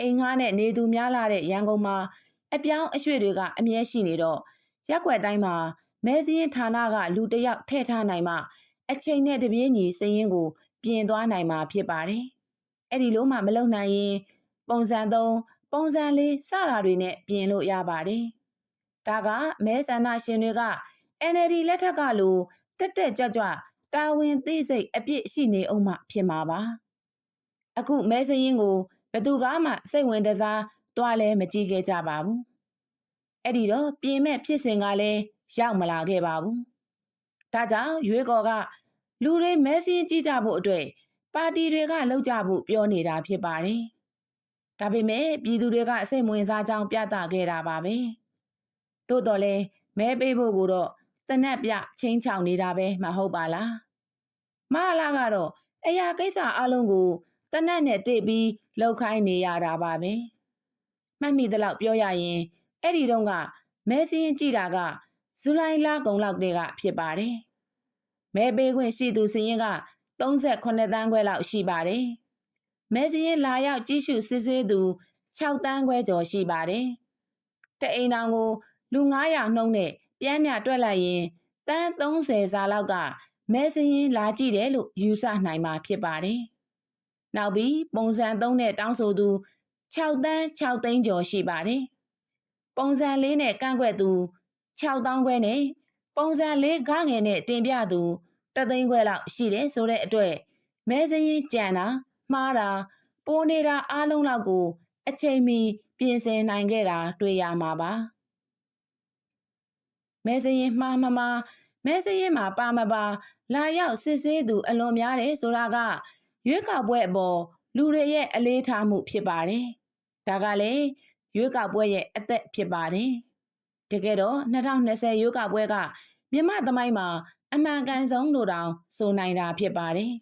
အိမ်ငှားနဲ့နေသူများလာတဲ့ရန်ကုန်မှာအပြောင်းအရွှေ့တွေကအမြဲရှိနေတော့ရက်ွက်တိုင်းမှာမဲစင်းဌာနကလူတစ်ယောက်ထည့်ထားနိုင်မှအချိန်နဲ့တပြေးညီစည်ရင်ကို ပြင်သွားနိုင်မှာဖြစ်ပါတယ်။အဲ့ဒီလိုမှမလုပ်နိုင်ရင် ပုံစံ3ပုံစံ4စတာတွေနဲ့ပြင်လို့ရပါတယ်။ဒါကမဲဆန္ဒရှင်တွေက NLD လက်ထက်ကလိုတက်တက်ကြွကြွတာဝန်သိစိတ်အပြစ်ရှိနေအောင်မှဖြစ်မှာပါ။အခုမဲစရင်ကို ဘယ်သူကမှစိတ်ဝင်တစားတွားလဲမကြည့်ခဲ့ကြပါဘူး။အဲ့ဒီတော့ပြင်မဲ့ဖြစ်စဉ်ကလည်းရောက်မလာခဲ့ပါဘူး။ဒါကြောင့်ရွေးကော်ကလူတွေမဲစင်းကြည့်ကြဖို့အတွက်ပါတီတွေကလှုပ်ကြဖို့ပြောနေတာဖြစ်ပါတယ်။ဒါပေမဲ့ပြည်သူတွေကစိတ်ဝင်စားကြောင်းပြသခဲ့တာပါပဲ။သို့တော်လည်းမဲပေးဖို့ကိုတော့တနက်ပြချင်းချောင်နေတာပဲမဟုတ်ပါလား။မဟာလာကတော့အရာကိစ္စအလုံးကို တနက်နဲ့တိတ်ပြီးလှုပ်ခိုင်းနေရတာပါပဲ။မှတ်မိသလောက်ပြောရရင်အဲ့ဒီတုန်းကမဲစင်းကြည့်တာကဇူလိုင်လကုန်လောက်တည်းကဖြစ်ပါတယ်။မဲပေးခွင့်ရှိသူစရင်က38တန်းခွဲလောက်ရှိပါတယ်။မဲစရင်လာရောက်ကြီးစုစစ်ဆေးသူ6တန်းခွဲကျော်ရှိပါတယ်။တအိမ်တော်ကိုလူ900နှုံးနဲ့ပြန်မြတွက်လိုက်ရင်တန်း30စာလောက်ကမဲစရင်လာကြည့်တယ်လို့ယူဆနိုင်မှာဖြစ်ပါတယ်။ နောက်ပြီးပုံစံ3နဲ့တောင်းဆိုသူ6တန်း6သိန်းကျော်ရှိပါတယ်။ပုံစံ4နဲ့ကန့်ကွက်သူ6တောင်းခွဲနဲ့ပုံစံ4ဂငယ်နဲ့တင်ပြသူတသိန်းခွဲလောက်ရှိတယ်ဆိုတဲ့အတွက်မဲစရင်ကြံတာမှားတာပိုးနေတာအားလုံးလောက်ကို အချိန်မီပြင်ဆင်နိုင်ခဲ့တာတွေ့ရမှာပါမဲစရင်မှားမမှားမဲစရင်မှာပါမပါလာရောက်စစ်ဆေးသူအလွန်များတယ်ဆိုတာက ရွေးကောက်ပွဲအပေါ်လူတွေရဲ့အလေးထားမှုဖြစ်ပါတယ်ဒါကလည်းရွေးကောက်ပွဲရဲ့အသက်ဖြစ်ပါတယ်တကယ်တော့2020ရွေးကောက်ပွဲကမြမသမိုင်းမှာအမှန်ကန်ဆုံးလို့တောင်ဆိုနိုင်တာဖြစ်ပါတယ်